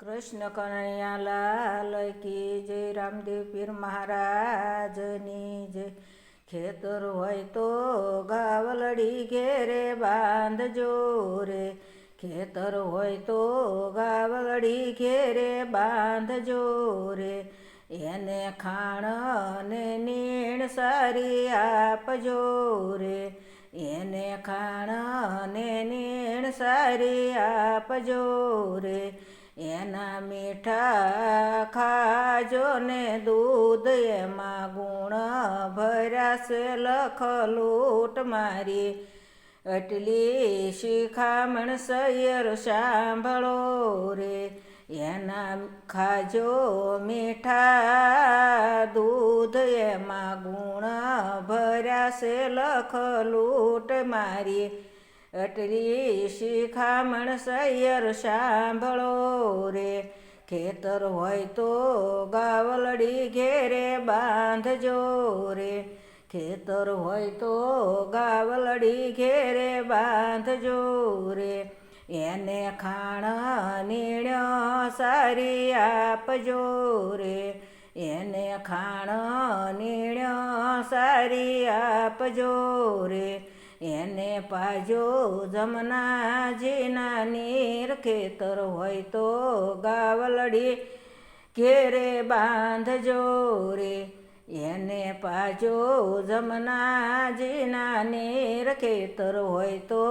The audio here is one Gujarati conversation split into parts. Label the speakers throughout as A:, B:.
A: કૃષ્ણ કનૈયા લાલ કી જય, રામદેવ પીર મહારાજની જય. ખેતર હોય તો ગાવલડી ઘેરે બાંધજો રે. ખેતર હોય તો ગાવલડી ઘેરે બાંધજો રે. એને ખાણ ને નીણ સારી આપજો રે. એને ખાણ ને નીણ સારી આપજો રે. એના મીઠા ખાજો ને દૂધ એમાં ગુણ ભર્યાશે લખલૂટ મારી. એટલી શિખામણ સૈયર સાંભળો રે. એના ખાજો મીઠા દૂધ એમાં ગુણ લખ લખલૂટ મારી. અટલી શિખામણ સૈયર સાંભળો રે. ખેતર હોય તો ગાવલડી ઘેરે બાંધજો રે. ખેતર હોય તો ગાવલડી ઘેરે બાંધજો રે. એને ખાણ નીણ સારી આપજો રે. એને ખાણ નીણ સારી આપજો રે. એને પાજો જમનાજીના નીર ખેતર હોય તો ગાવલડી ઘેરે બાંધજો રે. એને પાજો જમનાજીના નીર ખેતર હોય તો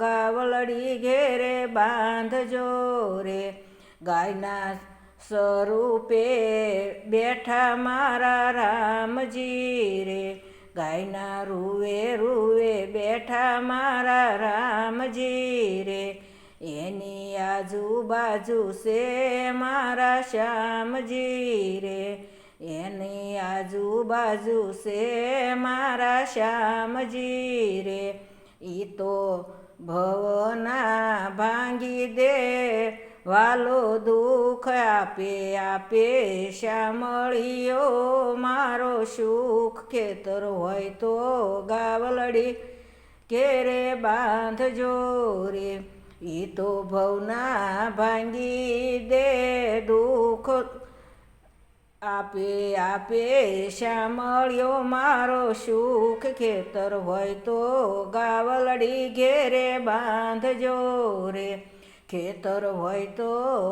A: ગાવલડી ઘેરે બાંધજો રે. ગાયના સ્વરૂપે બેઠા મારા રામજી રે. ગાયના રૂવે રૂવે બેઠા મારા રામજી રે. એની આજુબાજુ છે મારા શ્યામજી રે. એની આજુબાજુ છે મારા શ્યામજી રે. ઈ તો ભવના ભાંગી દે વાલો દુઃખ આપે આપે શ્યામળીઓ મારો સુખ ખેતર હોય તો ગાવલડી કેરે બાંધજો રે. ઈ તો ભવના ભાંગી દે, દુઃખ આપે આપે શ્યામળ્યો મારો સુખ ખેતર હોય તો ગાવલડી ઘેરે બાંધજો રે. ખેતર હોય તો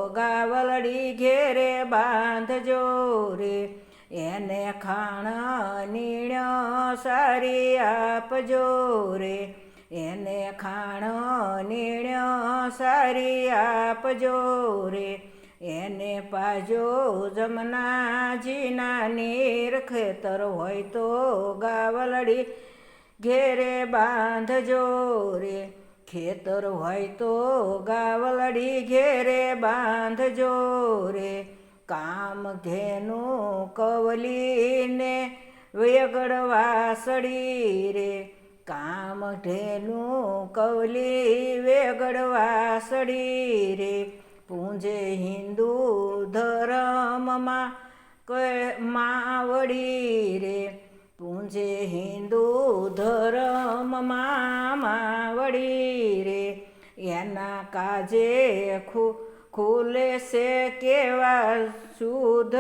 A: ગાવલડી ઘેરે બાંધજો રે. એને ખાણ નીણ સારી આપજો રે. એને ખાણ નીણ સારી આપજો રે. એને પાજો જમનાજીના નીર ખેતર હોય તો ગાવલડી ઘેરે બાંધજો રે. ખેતર હોય તો ગાવલડી ઘેરે બાંધજો રે. કામ ઘેનું કવલીને વેગડવા સડી રે. કામ ઢેનું કવલી વેગડવા સડી રે. પૂંજે હિન્દુ ધર્મમાં માવડી રે. પૂંજે હિન્દુ ધર્મમાં માવડી રે એના કાજે ખુ, ખુલે છે કેવા શુદ્ધ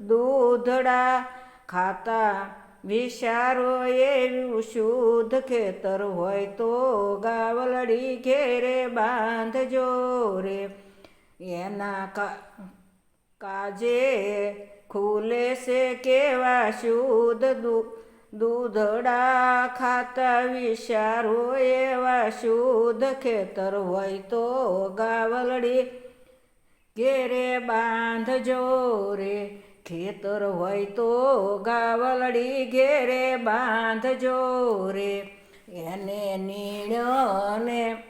A: દૂધડા ખાતા. વિચારો એવું શુદ્ધ ખેતર હોય તો ગાવલડી ઘેરે બાંધજો રે. એના કાજે ખુલે છે કેવા શુદ્ધ દૂધડા ખાતા વિચારો એવા શુદ્ધ ખેતર હોય તો ગાવલડી ઘેરે બાંધજો રે. ખેતર હોય તો ગાવલડી ઘેરે બાંધજો રે. એને નીણને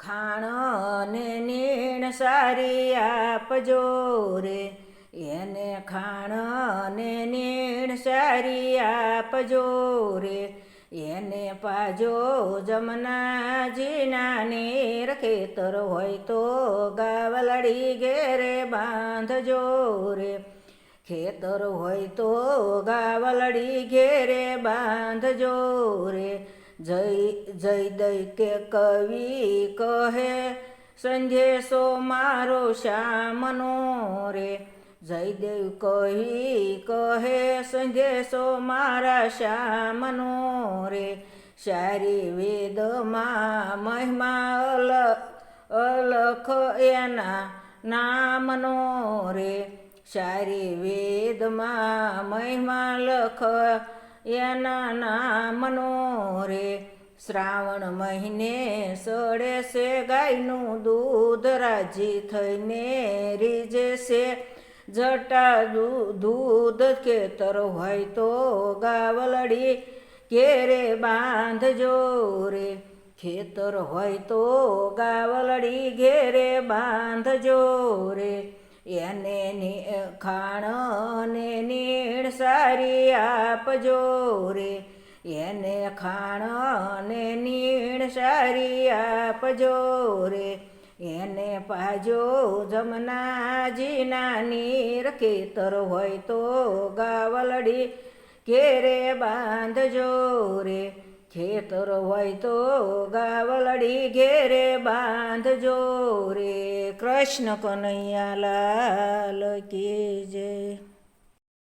A: ખાણ ને નીણ સારી આપજો રે. એને ખાણ ને નીણ સારી આપજો રે. એને પાજો જમનાજીના નીર ખેતર હોય તો ગાવલડી ઘેરે બાંધજો રે. ખેતર હોય તો ગાવલડી ઘેરે બાંધજો રે. જય જય દઈ કે કવિ કહે સંજેશો મારો શ્યામનો રે. જયદેવ કહી કહે સંજેશો મારા શ્યામનો રે. શારી વેદમાં મહિમા અલ, અલખ એના નામનો રે. શારી વેદમાં મહિમા લખ એના નામનો રે. શ્રાવણ મહિને સડે છે ગાયનું દૂધ રાજી થઈને રીજે છે જટા દૂધ ખેતર હોય તો ગાવલડી કેરે બાંધજો રે. ખેતર હોય તો ગાવલડી ઘેરે બાંધજો રે. એને ખાણને નીણ સારી આપજો રે. એને ખાણ ને નીણ સારી આપજો રે. એને પાજો જમનાજીના નીર ખેતર હોય તો ગાવલડી કેરે બાંધજો રે. ખેતર હોય તો ગાવલડી ઘેરે બાંધજો રે. કૃષ્ણ કનૈયા લાલ કી જય